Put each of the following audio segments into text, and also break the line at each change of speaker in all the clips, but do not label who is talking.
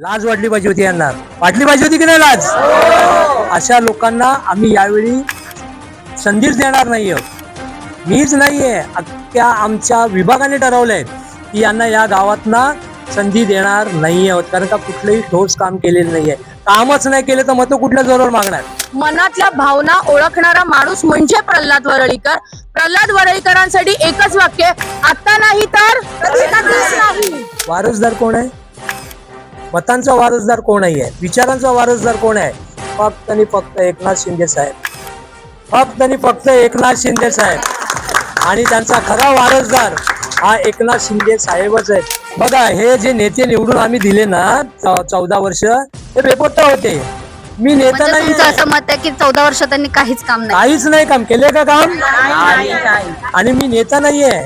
लाज वाटली पाहिजे होती यांना. वाटली पाहिजे होती की नाही लाज? अशा लोकांना आम्ही यावेळी संधीच देणार नाही आहोत मीच नाहीये. अख्ख्या आमच्या विभागाने ठरवलंय की यांना या गावातना संधी देणार नाही आहोत कारण का कुठलंही ठोस काम केलेलं नाहीये. कामच नाही केले तर मत कुठल्या जोरावर मागणार?
मनातल्या भावना ओळखणारा माणूस म्हणजे प्रल्हाद वरळीकर. प्रल्हाद वरळीकरांसाठी एकच वाक्य आता नाही तर
वारसदार कोण आहे? मतांचा वारसदार कोण आहे? विचारांचा वारसदार कोण आहे? फक्त आणि फक्त एकनाथ शिंदे साहेब. फक्त आणि फक्त एकनाथ शिंदे साहेब. आणि त्यांचा खरा वारसदार हा एकनाथ शिंदे साहेबच आहे. बघा हे जे नेते निवडून आम्ही दिले ना चौदा वर्ष ते बेपोट्ट होते. मी नेता
म्हणजे
नाही
असं मत आहे की चौदा वर्ष त्यांनी काहीच काम नाही
काहीच नाही काम. केले का काम? आणि मी नेता नाहीये.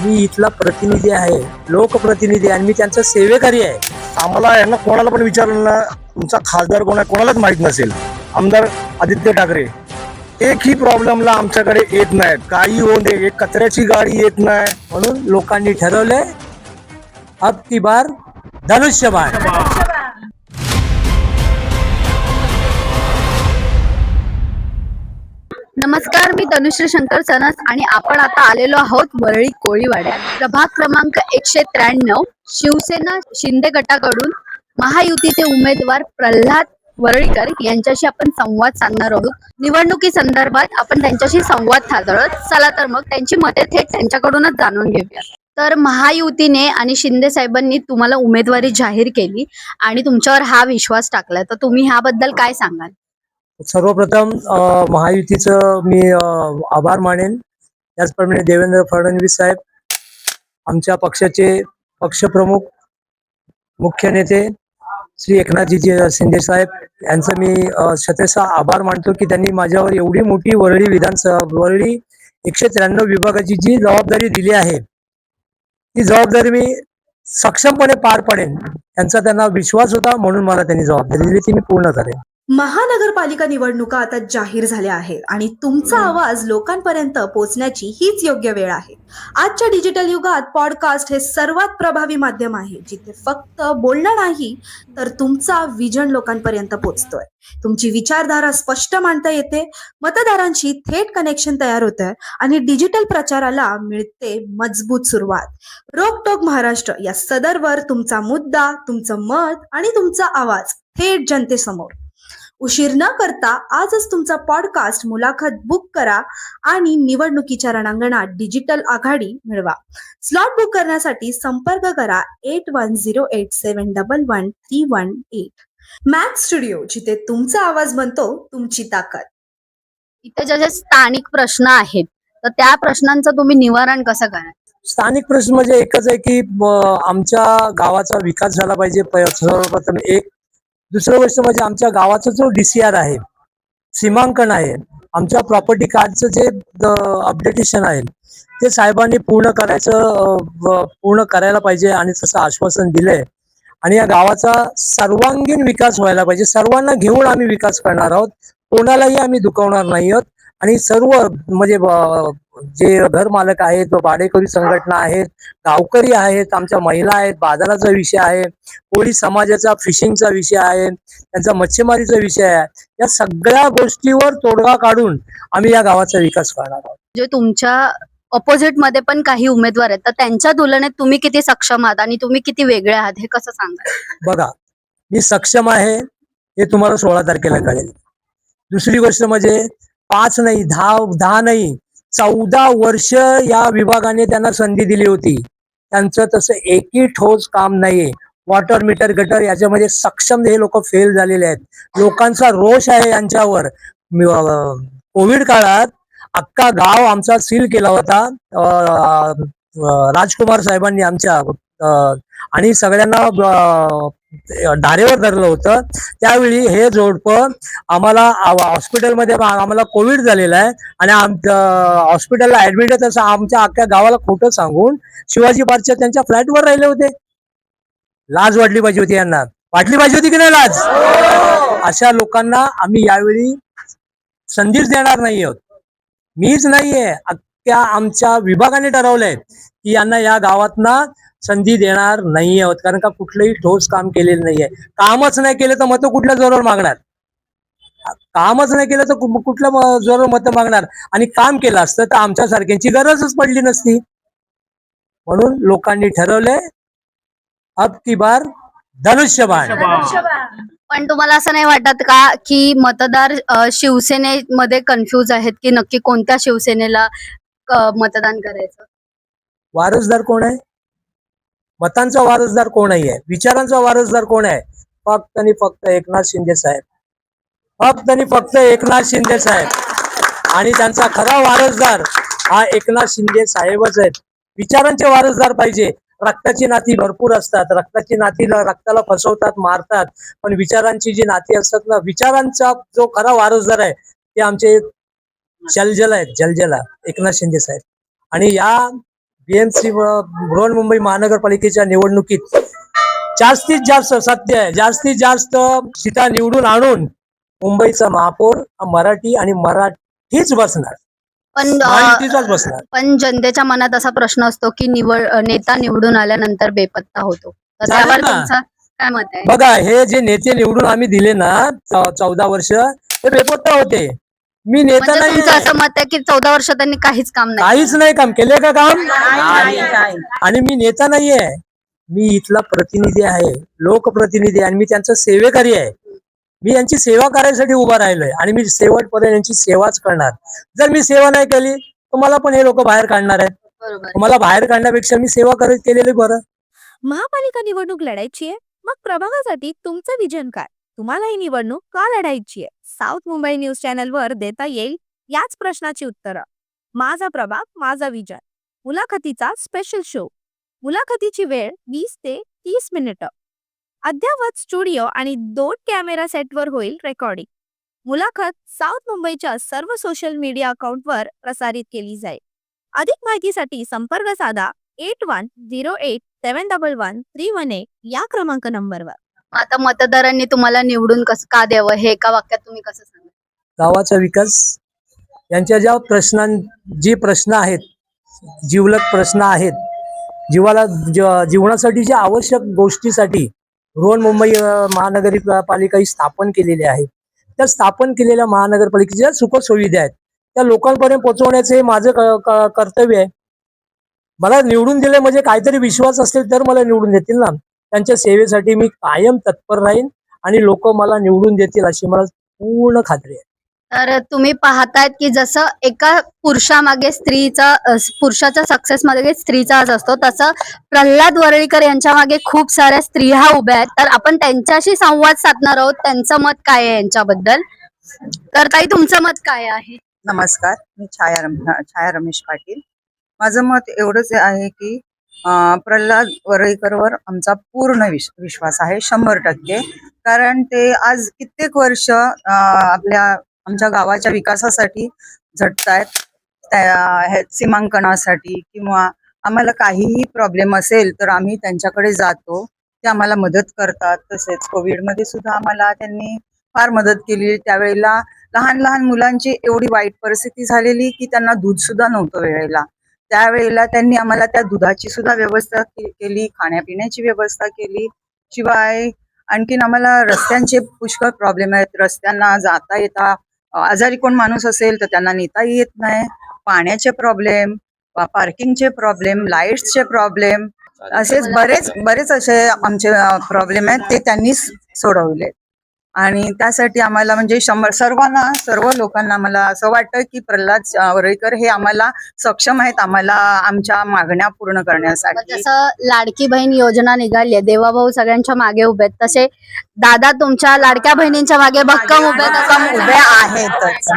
मी इथला प्रतिनिधी आहे लोकप्रतिनिधी आणि मी त्यांचा सेवेकरी आहे.
आम्हाला यांना कोणाला पण विचारलं ना तुमचा खासदार कोण आहे कोणालाच माहीत नसेल. आमदार आदित्य ठाकरे. एकही प्रॉब्लेमला आमच्याकडे येत नाहीत. काही होऊन दे एक कचऱ्याची गाडी येत नाही.
म्हणून लोकांनी ठरवलंय अब की बार धनुष्यबाण.
नमस्कार मी तनुश्री शंकर सनस आणि आपण आता आलेलो आहोत वरळी कोळीवाड्यात. प्रभाग क्रमांक एकशे त्र्याण्णव शिवसेना शिंदे गटाकडून महायुतीचे उमेदवार प्रल्हाद वरळीकर यांच्याशी आपण संवाद साधणार आहोत. निवडणुकी संदर्भात आपण त्यांच्याशी संवाद साधत चला तर मग त्यांची मते थेट त्यांच्याकडूनच जाणून घेऊया. तर महायुतीने आणि शिंदे साहेबांनी तुम्हाला उमेदवारी जाहीर केली आणि तुमच्यावर हा विश्वास टाकलाय. तर तुम्ही ह्याबद्दल काय सांगाल?
सर्वप्रथम महायुतीचं मी अ, आभार मानेन. त्याचप्रमाणे देवेंद्र फडणवीस साहेब आमच्या पक्षाचे पक्षप्रमुख मुख्य नेते श्री एकनाथजी शिंदे साहेब यांचं मी शतेचा आभार मानतो की त्यांनी माझ्यावर एवढी मोठी वरळी विधानसभा वरळी एकशे त्र्याण्णव विभागाची जी जबाबदारी दिली आहे ती जबाबदारी मी सक्षमपणे पार पडेन यांचा त्यांना विश्वास होता म्हणून मला त्यांनी जबाबदारी दिली ती मी पूर्ण करेन.
महानगरपालिका निवडणुका आता जाहीर झाल्या आहेत आणि तुमचा आवाज लोकांपर्यंत पोहोचण्याची हीच योग्य वेळ आहे. आजच्या डिजिटल युगात पॉडकास्ट हे सर्वात प्रभावी माध्यम आहे जिथे फक्त बोलणं नाही तर तुमचा विजन लोकांपर्यंत पोहोचतोय. तुमची विचारधारा स्पष्ट मांडता येते मतदारांशी थेट कनेक्शन तयार होतंय आणि डिजिटल प्रचाराला मिळते मजबूत सुरुवात. रोकटोक महाराष्ट्र या सदरवर तुमचा मुद्दा तुमचं मत आणि तुमचा आवाज थेट जनतेसमोर. उशीर न करता आजच तुमचा पॉडकास्ट मुलाखत बुक करा आणि निवडणुकीच्या रणांगणात डिजिटल आघाडी मिळवा. स्लॉट बुक करण्यासाठी संपर्क करा eight one zero eight seven double one three one eight Max studio जिथे तुमचा आवाज बनतो तुमची ताकद.
इथे जे जे स्थानिक प्रश्न आहेत तर त्या प्रश्नांचं तुम्ही निवारण कसं कराल
स्थानिक प्रश्न म्हणजे एकच आहे की म, आमच्या गावाचा विकास झाला पाहिजे. प- सर्वप्रथम एक दुसरं गोष्ट म्हणजे आमच्या गावाचा जो डीसीआर आहे सीमांकन आहे आमच्या प्रॉपर्टी कार्डचं जे अपडेटेशन आहे ते साहेबांनी पूर्ण करायचं पूर्ण करायला पाहिजे आणि तसं आश्वासन दिलंय. आणि या गावाचा सर्वांगीण विकास व्हायला पाहिजे. सर्वांना घेऊन आम्ही विकास करणार आहोत. कोणालाही आम्ही दुखवणार नाही आहोत. आणि सर्व म्हणजे जे घर मालक आहेत व भाडेकरी संघटना आहेत गावकरी आहेत आमच्या महिला आहेत बाजाराचा विषय आहे कोळी समाजाचा फिशिंगचा विषय आहे त्यांचा मच्छीमारीचा विषय आहे या सगळ्या गोष्टीवर तोडगा काढून आम्ही या गावाचा विकास करणार आहोत.
जे तुमच्या ऑपोजिटमध्ये पण काही उमेदवार आहेत तर त्यांच्या तुलनेत तुम्ही किती सक्षम आहात आणि तुम्ही किती वेगळे आहात हे कसं सांगाल?
बघा मी सक्षम आहे हे तुम्हाला सोळा तारखेला कळेल. दुसरी गोष्ट म्हणजे पाच नाही दहा दहा नाही चौदा वर्ष या विभागाने त्यांना संधी दिली होती. त्यांचं तसं एकही ठोस काम नाहीये. वॉटर मीटर गटर याच्यामध्ये सक्षम हे लोक फेल झालेले आहेत. लोकांचा रोष आहे यांच्यावर. कोविड काळात अख्खा गाव आमचा सील केला होता. राजकुमार साहेबांनी आमच्या आणि सगळ्यांना धारेवर धरलं होतं. त्यावेळी हे जोडपं आम्हाला हॉस्पिटलमध्ये आम्हाला कोविड झालेला आहे. आणि हॉस्पिटलला ऍडमिट आहे तसं आमच्या अख्ख्या गावाला खोटं सांगून शिवाजी पार्कच्या त्यांच्या फ्लॅटवर राहिले होते. लाज वाटली पाहिजे होती यांना. वाटली पाहिजे होती की नाही लाज? अशा लोकांना आम्ही यावेळी संधीच देणार नाही आहोत. मीच नाहीये. अख्ख्या आमच्या विभागाने ठरवलंय की यांना या गावातना संधी देणार नाही आहोत. कारण का कुठलंही ठोस काम केलेलं नाहीये. कामच नाही केलं तर मतं कुठल्या जोरावर मागणार? कामच नाही केलं तर कु- कुठल्या म- जोरावर मतं मागणार? आणि काम केलं असतं तर आमच्या सारख्यांची गरजच पडली नसती. म्हणून लोकांनी ठरवलंय अब की बार धनुष्यबाण.
पण तुम्हाला असं नाही वाटत का की मतदार शिवसेनेमध्ये कन्फ्यूज आहेत की नक्की कोणत्या शिवसेनेला मतदान करायचं?
वारसदार कोण आहे? मतांचा वारसदार कोण आहे? विचारांचा वारसदार कोण आहे? फक्त आणि फक्त एकनाथ शिंदे साहेब. फक्त आणि फक्त एकनाथ शिंदे साहेब. आणि त्यांचा खरा वारसदार हा एकनाथ शिंदे साहेबच आहेत. विचारांचे वारसदार पाहिजे. रक्ताची नाती भरपूर असतात. रक्ताची नाती रक्ताला फसवतात मारतात. पण विचारांची जी नाती असतात ना विचारांचा जो खरा वारसदार आहे ते आमचे जलजल आहेत जलजला. एकनाथ शिंदे साहेब. आणि या बीएमसी बृहन्मुंबई महानगरपालिकेच्या निवडणुकीत जास्तीत जास्त सत्य आहे जास्तीत जास्त सीटा निवडून आणून मुंबईचा महापौर मराठी आणि मराठीच बसणार.
पण अ,
महायुतीचाच बसणार.
पण जनतेच्या मनात असा प्रश्न असतो की निवड नेता निवडून आल्यानंतर बेपत्ता होतो. तर
चालेल
त्यावर
ना.
तुमचं काय मत आहे?
बघा हे जे नेते निवडून आम्ही दिले ना चौदा वर्ष ते बेपत्ता होते. मी नेता
म्हणजे तुमचं
नाही
असं मत आहे की चौदा वर्ष त्यांनी काहीच काम नाही.
काहीच नाही काम केले का काम? आणि मी नेता नाहीये. मी इथला प्रतिनिधी आहे लोकप्रतिनिधी आहे आणि मी त्यांचा सेवेकरी आहे. मी यांची सेवा करायसाठी उभा राहिलोय आणि मी शेवटपर्यंत यांची सेवाच करणार. जर मी सेवा नाही केली तर मला पण हे लोक बाहेर काढणार आहेत.
बरोबर.
मला बाहेर काढण्यापेक्षा मी सेवा करत केलेली बरं.
महापालिका निवडणूक लढायची आहे. मग प्रभागासाठी तुमचं विजन काय? तुम्हाला ही निवडणूक का लढायची आहे? साऊथ मुंबई न्यूज चॅनलवर देता येईल याच प्रश्नाची उत्तरं. माझा प्रभाव माझा विजन. मुलाखतीचा स्पेशल शो मुलाखतीची वेळ वीस ते तीस मिनिटं. अद्ययावत स्टुडिओ आणि दोन कॅमेरा सेटवर होईल रेकॉर्डिंग मुलाखत साऊथ मुंबईच्या सर्व सोशल मीडिया अकाउंटवर प्रसारित केली जाईल. अधिक माहितीसाठी संपर्क साधा eight one zero eight seven double one three one eight या क्रमांक नंबरवर.
आता मतदारांनी तुम्हाला निवडून कसं का द्यावं? हे एका वाक्यात तुम्ही कसं सांगा
गावाचा विकास यांच्या ज्या प्रश्नां जी प्रश्न आहेत जीवलक प्रश्न आहेत जीवाला ज- जीवनासाठी ज्या आवश्यक गोष्टीसाठी रोहन मुंबई महानगरी महानगरपालिका ही स्थापन केलेली आहे. त्या स्थापन केलेल्या महानगरपालिकेच्या सुखसुविधा आहेत त्या लोकांपर्यंत पोहोचवण्याचे हे माझं क- कर्तव्य आहे. मला निवडून दिले म्हणजे काहीतरी विश्वास असेल तर मला निवडून देतील ना. त्यांच्या सेवेसाठी मी कायम तत्पर राहीन आणि लोक मला निवडून देतील अशी मला पूर्ण खात्री आहे.
तर तुम्ही पाहतायत की जसं एका पुरुषामागे स्त्रीचा पुरुषाच्या सक्सेस मध्ये स्त्रीचा आज असतो तसं प्रल्हाद वरळीकर यांच्या मागे खूप साऱ्या स्त्रिया उभ्या आहेत. तर आपण त्यांच्याशी संवाद साधणार आहोत. त्यांचं मत काय आहे यांच्याबद्दल? तर ताई तुमचं मत काय आहे?
नमस्कार. मी छाया रम छाया रमेश पाटील. माझं मत एवढंच आहे की प्रल्हाद वरळीकरवर आमचा पूर्ण विश विश्वास आहे शंभर टक्के. कारण ते आज कित्येक वर्ष आपल्या आमच्या गावाच्या विकासासाठी झटतायत. त्या सीमांकनासाठी किंवा आम्हाला काहीही प्रॉब्लेम असेल तर आम्ही त्यांच्याकडे जातो. ते आम्हाला मदत करतात. तसेच कोविडमध्ये सुद्धा आम्हाला त्यांनी फार मदत केली. त्यावेळेला लहान लहान मुलांची एवढी वाईट परिस्थिती झालेली की त्यांना दूध सुद्धा नव्हतं वेळेला. त्यावेळेला त्यांनी आम्हाला त्या दुधाची सुद्धा व्यवस्था केली खाण्यापिण्याची व्यवस्था केली. शिवाय आणखीन आम्हाला रस्त्यांचे पुष्कळ प्रॉब्लेम आहेत. रस्त्यांना जाता येता आजारी कोण माणूस असेल तर त्यांना नेता येत नाही. पाण्याचे प्रॉब्लेम पार्किंगचे प्रॉब्लेम लाईट्सचे प्रॉब्लेम असेच बरेच बरेच असे आमचे प्रॉब्लेम आहेत ते त्यांनीच सोडवले आणि त्यासाठी आम्हाला म्हणजे शंभर सर्वांना सर्व लोकांना मला असं वाटतं की प्रल्हाद वरळीकर हे आम्हाला सक्षम आहेत आम्हाला आमच्या मागण्या पूर्ण करण्यासाठी.
जसं लाडकी बहीण योजना निघाली आहे देवाभाऊ सगळ्यांच्या मागे उभे आहेत तसे दादा तुमच्या लाडक्या बहिणींच्या मागे भक्कम उभे आहेत
उभे आहेतच.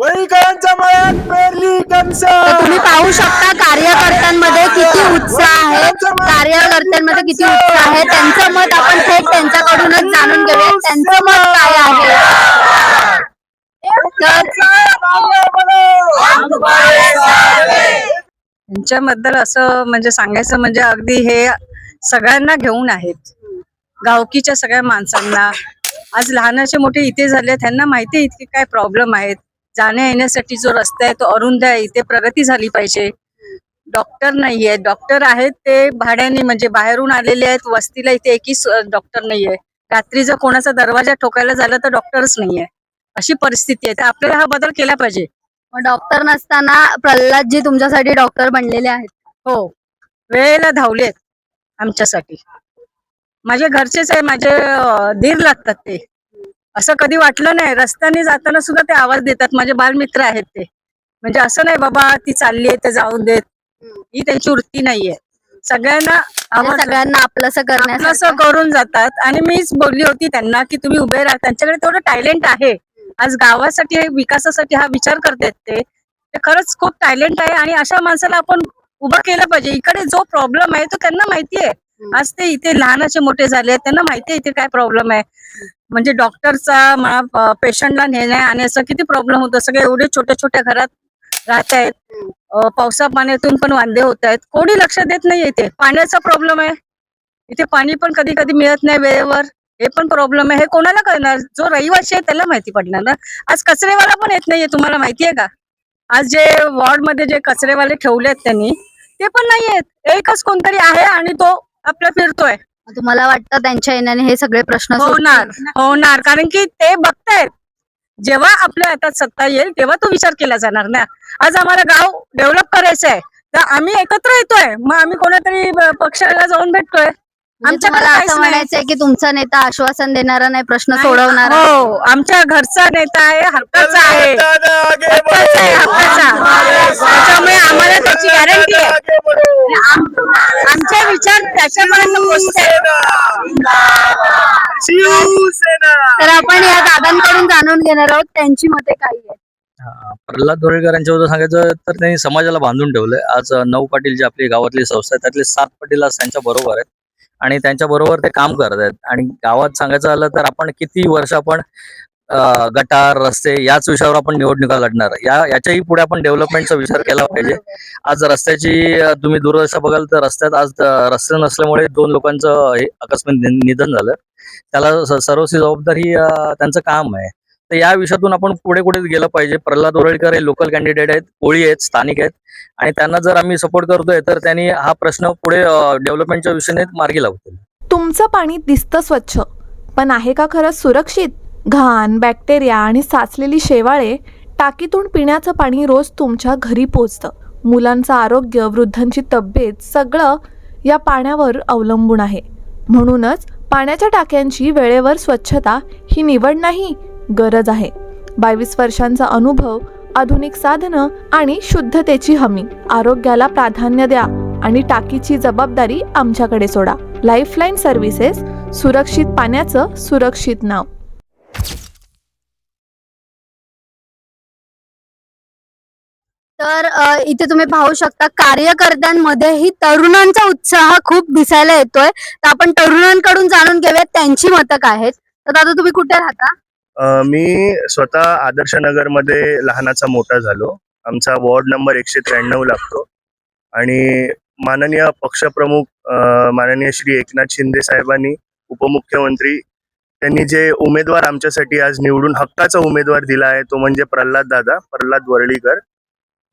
वैकांच्या मळ्यात पेरली कणस
तुम्ही पाहू शकता कार्यकर्त्यांमध्ये किती उत्साह आहे. कार्यकर्त्यांमध्ये किती उत्साह आहे. त्यांचं मत आपण थेट त्यांच्याकडूनच जाणून घेऊया. त्यांचं मत काय आहे? तर
यांच्याबद्दल असं म्हणजे सांगायचं म्हणजे अगदी हे सगळ्यांना घेऊन आहेत. गावकीच्या सगळ्या माणसांना. आज लहानाचे मोठे इथे झाले त्यांना माहिती आहे इतके काय प्रॉब्लेम आहेत. जाण्या येण्यासाठी जो रस्ता आहे तो अरुंद आहे इथे प्रगती झाली पाहिजे. डॉक्टर नाहीये डॉक्टर आहेत ते भाड्याने म्हणजे बाहेरून आलेले आहेत वस्तीला इथे एकही डॉक्टर नाहीये रात्री जर कोणाचा दरवाजा ठोकायला झाला तर डॉक्टरच नाहीये अशी परिस्थिती आहे. तर आपल्याला हा बदल केला पाहिजे.
मग डॉक्टर नसताना प्रल्हादजी तुमच्यासाठी डॉक्टर बनलेले आहेत.
हो. वेळेला धावलेत आमच्यासाठी. माझे घरचेच आहे माझे धीर लागतात ते. असं कधी वाटलं नाही. रस्त्याने जाताना सुद्धा ते आवाज देतात. माझे बालमित्र आहेत ते. म्हणजे असं नाही बाबा ती चालली आहे ते जाऊन देत. ही त्यांची वृत्ती नाहीये. सगळ्यांना
सगळ्यांना आपलंसं
असं करून जातात. आणि मीच बोलली होती त्यांना की तुम्ही उभे राहा. त्यांच्याकडे तेवढं टॅलेंट आहे. आज गावासाठी विकासासाठी हा विचार करतायत ते. खरंच खूप टॅलेंट आहे आणि अशा माणसाला आपण उभं केलं पाहिजे. इकडे जो प्रॉब्लेम आहे तो त्यांना माहिती आहे. आज ते इथे लहानाचे मोठे झाले त्यांना माहिती आहे इथे काय प्रॉब्लेम आहे. म्हणजे डॉक्टरचा पेशंटला नेण्या आणण्याचा किती प्रॉब्लेम होतो? सगळे एवढे छोट्या छोट्या घरात राहत आहेत. पावसा पाण्यातून पण वांदे होत आहेत. कोणी लक्ष देत नाही इथे. पाण्याचा प्रॉब्लेम आहे. इथे पाणी पण कधी कधी मिळत नाही वेळेवर. हे पण प्रॉब्लेम आहे. हे कोणाला कळणार जो रहिवासी आहे त्याला माहिती पडणार ना? आज कचरेवाला पण येत नाहीये. तुम्हाला माहिती आहे का? आज जे वॉर्डमध्ये जे कचरेवाले आहेत त्यांनी ते पण नाही आहेत एकच कोणतरी आहे आणि तो आपला फिरतोय.
तुम्हाला वाटतं त्यांच्या येण्याने हे सगळे प्रश्न
होणार? होणार. कारण की ते बघतायत. जेव्हा आपल्या हातात सत्ता येईल तेव्हा तो विचार केला जाणार ना. आज आम्हाला गाव डेव्हलप करायचं आहे तर आम्ही एकत्र येतोय. मग आम्ही कोणातरी पक्षाला जाऊन भेटतोय. आमच्याकडे
तुम्हाला
काहीच
असं
नाही.
म्हणायचंय की तुमचा नेता आश्वासन देणारा नाही प्रश्न सोडवणार
हो आमच्या घरचा नेता आहे हक्काचा आहे. हक्काचा आहे हक्काचा. त्याच्यामुळे आम्हाला त्याची गॅरंटी आहे. आम- आमचे विचार त्याच्यापर्यंत पोहोचतात.
तर आपण या दादांकडून जाणून घेणार आहोत त्यांची मते काय आहेत?
हा, प्रल्हाद दोरेकर यांच्याबद्दल सांगायचं तर त्यांनी समाजाला बांधून ठेवलंय. आज नऊ पाटील जी आपली गावातली संस्था आहे त्यातले सात पाटील आज त्यांच्या बरोबर आहेत. आणि त्यांच्या बरोबर ते काम करत आहेत आणि गावात सांगायचं झालं तर आपण किती वर्ष आपण गटार रस्ते याच विषयावर आपण निवडणुका लढणार. या याच्याही पुढे आपण डेव्हलपमेंटचा विचार केला पाहिजे. आज रस्त्याची तुम्ही दूरदर्शा बघाल तर रस्त्यात आज रस्ते नसल्यामुळे दोन लोकांचं हे अकस्मात निधन झालं. त्याला सर्वस्वी जबाबदारी त्यांचं काम आहे. तर या विषयातून आपण पुढे कुठे गेलं पाहिजे? प्रल्हाद ओरळकर हे लोकल कॅन्डिडेट आहेत कोळी आहेत स्थानिक आहेत. आणि त्यांना जर आम्ही सपोर्ट करतोय तर त्यांनी हा प्रश्न पुढे डेव्हलपमेंटच्या विषयाने मार्गी लावतील.
तुमचं पाणी दिसतं स्वच्छ पण आहे का खरंच सुरक्षित? घाण बॅक्टेरिया आणि साचलेली शेवाळे टाकीतून पिण्याचं पाणी रोज तुमच्या घरी पोचतं. मुलांचं आरोग्य वृद्धांची तब्येत सगळं या पाण्यावर अवलंबून आहे. म्हणूनच पाण्याच्या टाक्यांची वेळेवर स्वच्छता ही निवड नाही गरज आहे. बावीस वर्षांचा अनुभव आधुनिक साधनं आणि शुद्धतेची हमी. आरोग्याला प्राधान्य द्या आणि टाकीची जबाबदारी आमच्याकडे सोडा. लाईफलाईन सर्व्हिसेस सुरक्षित पाण्याचं सुरक्षित नाव.
तर इथे तुम्ही पाहू शकता कार्यकर्त्यांमध्येही तरुणांचा उत्साह खूप दिसायला येतोय. तर आपण तरुणांकडून जाणून घेऊयात त्यांची मतं काय आहेत? तर दादा तुम्ही कुठे राहता?
मी स्वतः आदर्श नगरमध्ये लहानाचा मोठा झालो. आमचा वॉर्ड नंबर एकशे त्र्याण्णव लागतो. आणि माननीय पक्षप्रमुख माननीय श्री एकनाथ शिंदे साहेबांनी उपमुख्यमंत्री त्यांनी जे उमेदवार आमच्यासाठी आज निवडून हक्काचा उमेदवार दिला आहे तो म्हणजे प्रल्हाद दादा प्रल्हाद वरळीकर.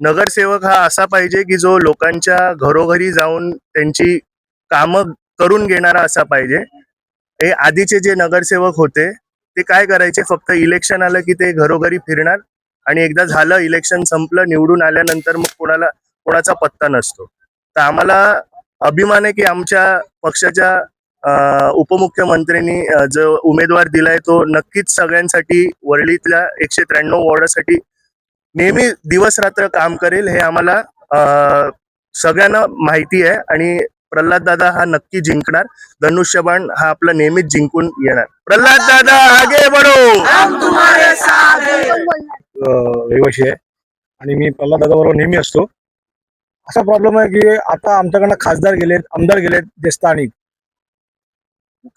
नगरसेवक हा असा पाहिजे की जो लोकांच्या घरोघरी जाऊन त्यांची कामं करून घेणारा असा पाहिजे. हे आधीचे जे नगरसेवक होते ते काय करायचे? फक्त इलेक्शन आलं की ते घरोघरी फिरणार आणि एकदा झालं इलेक्शन संपलं निवडून आल्यानंतर मग कोणाला कोणाचा पत्ता नसतो. तर आम्हाला अभिमान आहे की आमच्या पक्षाच्या उपमुख्यमंत्र्यांनी जो उमेदवार दिलाय तो नक्कीच सगळ्यांसाठी वरळीतल्या एकशे त्र्याण्णव वॉर्डासाठी नेहमी दिवस रात्र काम करेल हे आम्हाला सगळ्यांना माहिती आहे. आणि प्रल्हाद दादा हा नक्की जिंकणार. धनुष्यबाण हा आपला नेहमीच जिंकून येणार. प्रल्हाद दादा आगे
बोलणार.
रहिवाशी आहे. आणि मी प्रल्हाद दादा बरोबर नेहमी असतो. असा प्रॉब्लेम आहे की आता आमच्याकडनं खासदार गेलेत आमदार गेलेत जे स्थानिक.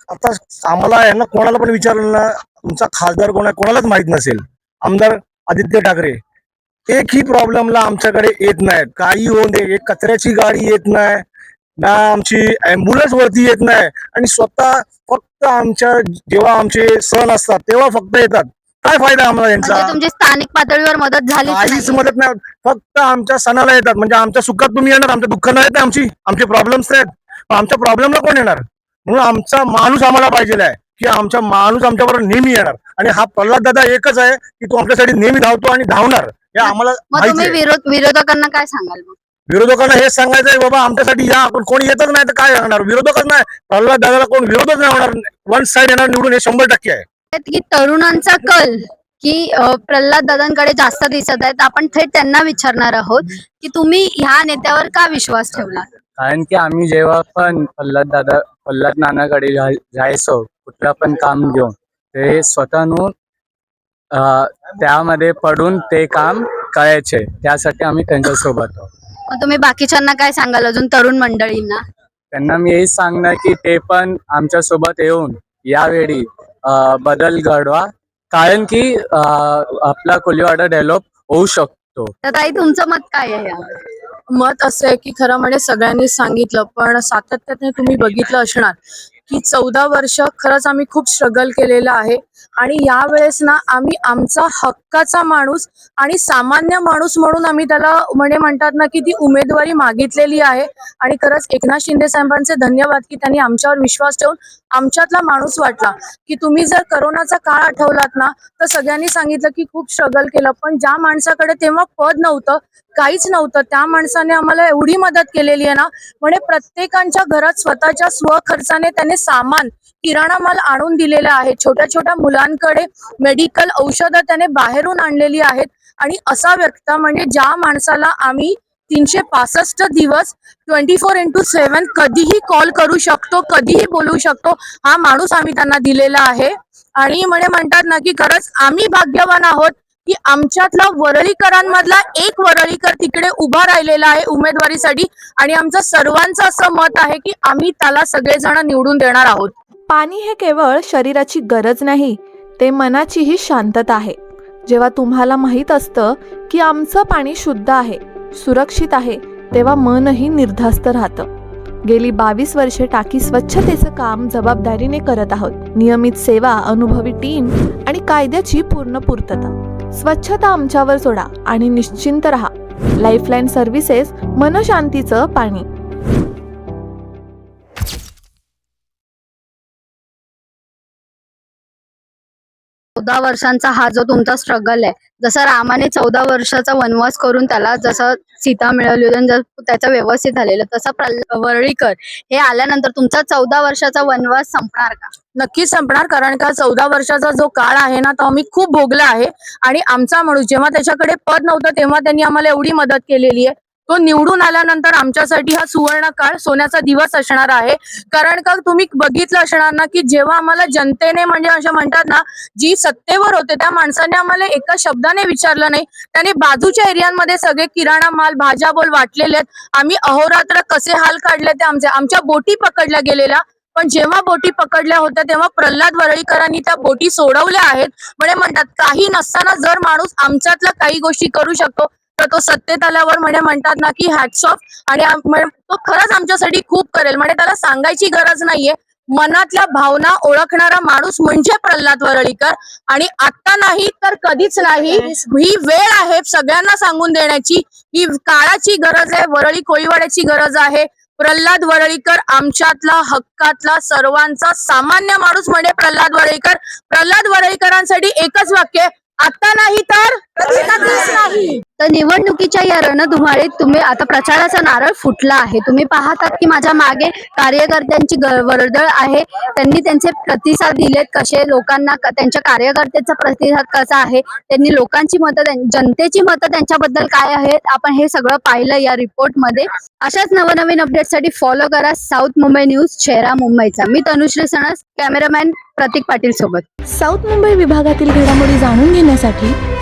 आता आम्हाला यांना कोणाला पण विचारलं ना तुमचा खासदार कोण आहे कोणालाच माहीत नसेल. आमदार आदित्य ठाकरे. एकही प्रॉब्लेमला आमच्याकडे येत नाहीत. काही होऊन दे एक कचऱ्याची गाडी येत नाही. ना आमची अँब्युलन्स वरती येत नाही. आणि स्वतः फक्त आमच्या जेव्हा आमचे सण असतात तेव्हा फक्त येतात.
काय फायदा आम्हाला यांचा?
म्हणजे तुमची स्थानिक पातळीवर मदत झाली
काहीच मदत नाही. फक्त आमच्या सणाला येतात. म्हणजे आमच्या सुखात तुम्ही येणार आमच्या दुःखाला येते आमची. आमचे प्रॉब्लेम्स आहेत. पण आमच्या प्रॉब्लेमला कोण येणार? म्हणून आमचा माणूस आम्हाला पाहिजे आहे की आमचा माणूस आमच्याबरोबर नेहमी येणार. आणि हा प्रल्हाद दादा एकच आहे की तो आमच्यासाठी नेहमी धावतो आणि धावणार. हे आम्हाला
मग
माहिती
तुम्ही
आहे.
विरोध विरोधकांना काय सांगाल मग?
विरोधकांना हेच सांगायचं आहे बाबा आमच्यासाठी या पण कोणी येतच नाही तर काय होणार? विरोधकच नाही प्रल्हाद दादाला कोण विरोधच नाही होणार वन साइड येणार निवडून हे शंभर टक्के आहे.
की तरुणांचा कल की प्रल्हाद दादांकडे जास्त दिसत आहेत आपण थेट त्यांना विचारणार आहोत की तुम्ही ह्या नेत्यावर का विश्वास ठेवला?
कारण की आम्ही जेव्हा पण प्रल्हाद दादा प्रल्हाद नानाकडे जाय- जायचो कुठलं पण काम घेऊन ते स्वतःहून त्यामध्ये पडून ते काम करायचे त्यासाठी आम्ही त्यांच्यासोबत आहोत.
मग तुम्ही बाकीच्यांना काय सांगाल अजून तरुण मंडळींना?
त्यांना मी हेच सांगणार की ते पण आमच्यासोबत येऊन यावेळी अं, बदल घडवा. कारण की अं, आपला कोलीवाडा डेव्हलप होऊ शकतो.
तर ताई तुमचं मत काय आहे यावर?
मत असं आहे की खरं म्हणजे सगळ्यांनी सांगितलं पण सातत्याने तुम्ही बघितलं असणार की चौदा वर्ष खरंच आम्ही खूप स्ट्रगल केलेलं आहे. आणि यावेळेस ना आम्ही आमचा हक्काचा माणूस आणि सामान्य माणूस म्हणून आम्ही त्याला म्हणे म्हणतात ना की ती उमेदवारी मागितलेली आहे. आणि खरंच एकनाथ शिंदे साहेबांचे धन्यवाद की त्यांनी आमच्यावर विश्वास ठेवून आमच्यातला माणूस वाटला. की तुम्ही जर करोनाचा काळ आठवलात ना तर सगळ्यांनी सांगितलं की खूप स्ट्रगल केलं. पण ज्या माणसाकडे तेव्हा पद नव्हतं काहीच नव्हतं त्या माणसाने आम्हाला एवढी मदत केलेली आहे ना म्हणजे प्रत्येकांच्या घरात स्वतःच्या स्वखर्चाने त्याने सामान किराणा माल आणून दिलेला आहे. छोट्या छोट्या मुलांकडे मेडिकल औषधं त्याने बाहेरून आणलेली आहेत. आणि असा व्यक्त म्हणजे ज्या माणसाला आम्ही तीनशे पासष्ट दिवस ट्वेंटी फोर इंटू सेव्हन कधीही कॉल करू शकतो कधीही बोलू शकतो हा माणूस आम्ही त्यांना दिलेला आहे. आणि म्हणे म्हणतात ना की खरंच आम्ही भाग्यवान आहोत की आमच्यातला वरळीकरांमधला एक वरळीकर तिकडे उभा राहिलेला आहे उमेदवारीसाठी. आणि आमचं सर्वांचं असं मत आहे की आम्ही त्याला सगळेजण निवडून देणार आहोत.
पाणी हे केवळ शरीराची गरज नाही ते मनाचीही शांतता आहे. जेव्हा तुम्हाला माहीत असतं की आमचं पाणी शुद्ध आहे सुरक्षित आहे तेव्हा मनही निर्धास्त राहतं. गेली बावीस वर्षे टाकी स्वच्छतेचं काम जबाबदारीने करत आहोत. नियमित सेवा अनुभवी टीम आणि कायद्याची पूर्ण पूर्तता. स्वच्छता आमच्यावर सोडा आणि निश्चिंत राहा. लाईफलाईन सर्व्हिसेस मनशांतीचं पाणी.
चौदा वर्षांचा हा जो तुमचा स्ट्रगल आहे जसं रामाने चौदा वर्षाचा वनवास करून त्याला जसं सीता मिळवली होती आणि त्याचं व्यवस्थित झालेलं तसं वरळीकर हे आल्यानंतर तुमचा चौदा वर्षाचा वनवास संपणार का?
नक्कीच संपणार कारण का चौदा वर्षाचा जो काळ आहे ना तो आम्ही खूप भोगला आहे. आणि आमचा माणूस जेव्हा त्याच्याकडे पद नव्हतं तेव्हा त्यांनी आम्हाला एवढी मदत केलेली आहे. तो निवडून आल्यानंतर आमच्यासाठी हा सुवर्ण काळ सोन्याचा दिवस असणार आहे. कारण का तुम्ही बघितलं असणार ना की जेव्हा आम्हाला जनतेने म्हणजे असं म्हणतात ना जी सत्तेवर होते त्या माणसाने आम्हाला एका शब्दाने विचारलं नाही. त्याने बाजूच्या एरियांमध्ये सगळे किराणा माल भाज्या बोल वाटलेले आहेत. आम्ही अहोरात्र कसे हाल काढले ते आमचे आमच्या बोटी पकडल्या गेलेल्या. पण जेव्हा बोटी पकडल्या होत्या तेव्हा प्रल्हाद वरळीकरांनी त्या बोटी सोडवल्या आहेत. म्हणजे म्हणतात काही नसताना जर माणूस आमच्यातल्या काही गोष्टी करू शकतो तो सत्तेत आल्यावर म्हणजे म्हणतात ना की हॅट्स ऑफ आणि तो खरंच आमच्यासाठी खूप करेल. म्हणजे त्याला सांगायची गरज नाहीये. मनातल्या भावना ओळखणारा माणूस म्हणजे प्रल्हाद वरळीकर. आणि आता नाही तर कधीच नाही. ही वेळ आहे सगळ्यांना सांगून देण्याची. ही काळाची गरज आहे वरळी कोळीवाड्याची गरज आहे. प्रल्हाद वरळीकर आमच्यातला हक्कातला सर्वांचा सामान्य माणूस म्हणजे प्रल्हाद वरळीकर. प्रल्हाद वरळीकरांसाठी एकच वाक्य आता नाही तर नाही
तर निवडणुकीच्या या रणधुमाळीत तुम्ही आता प्रचाराचा नारळ फुटला आहे. तुम्ही पाहतात की माझ्या मागे कार्यकर्त्यांची वर्दळ आहे. त्यांनी त्यांचे प्रतिसाद दिलेत कसे लोकांना त्यांच्या कार्यकर्त्यांचा प्रतिसाद कसा आहे? त्यांनी लोकांची मतं जनतेची मतं त्यांच्याबद्दल काय आहेत? आपण हे सगळं पाहिलं या रिपोर्टमध्ये अशाच नवनवीन अपडेटसाठी फॉलो करा साऊथ मुंबई न्यूज चेहरा मुंबईचा. मी तनुश्री सणस कॅमेरामॅन प्रतीक पाटील सोबत.
साऊथ मुंबई विभागातील घडामोडी जाणून घेण्यासाठी